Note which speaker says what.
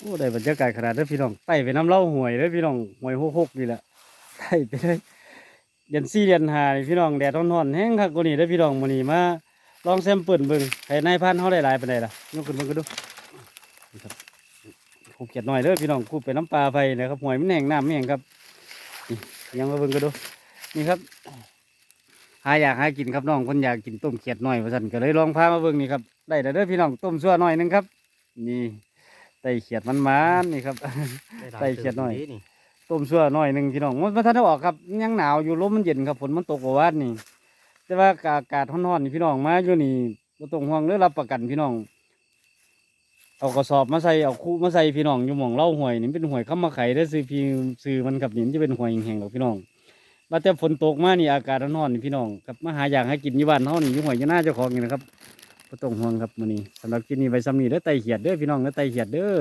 Speaker 1: โอ้ได้บรรยากาศขนาดเด้พี่น้องไต่ไปน้ำเล่าห่วยเด้อพี่น้องห่วยหกๆนี่แหละไต่ไปเลยเดือนสี่เดือนหาพี่น้องแดดร้อนๆแห้งคักกว่านี้เด้พี่น้องมื้อนี้มาลองแซมเปิลเบิ่งให้นายพันเฮาได้หลายปานใดล่ะยกขึ้นเบิ่งกันดูครับคูเกียดหน่อยเด้อพี่น้องคูไปน้ำปลาไปนะครับห่วยมันแห้งน้ำมันแห้งครับยังมาเบิ่งกันดูนี่ครับหาอยากหากินครับน้องคนอยากกินต้มเขียดหน่อยว่าซั่นก็เลยลองพามาเบิ่งนี่ครับได้แล้วเด้อพี่น้องต้มซั่วหน่อยหนึงครับ นี่ ไต่เขียดมันมันๆนี่ครับ ใส่เขียดหน่อย
Speaker 2: นี่
Speaker 1: ต้มซั่วหน่อยหนึ่งพี่น้องมันมันทันได้ออกครับยังหนาวอยู่ลมมันเย็นครับฝนมันตกกว่าวันนี่ แต่ว่าอากาศร้อนๆนี่พี่น้องมาอยู่นี่บ่ต้องห่วงเด้อรับประกันพี่น้อง เอากระสอบมาใส่เอาคู่มาใส่พี่น้องอยู่หม่องเล่าห่วยนี่เป็นห่วยข้ามาไข่ได้อซื้อพี่ซื้อมันครับนี่มันจะเป็นห่วยแห้งๆหรอกพี่น้องมาแต่ฝนตกมานี่อากาศร้อนๆนี่พี่น้องครับมาหาอย่างให้กินอยู่บ้านเฮานี่อยู่ห่วยอยู่หน้าเจ้าของนี่นะครับ บ่ต้องห่วงครับมื้อนี้สำหรับคลิปนี้ไว้ซ้ำนี้เด้อไตเหียดเด้อพี่น้องเด้อไตเหียดเด้อ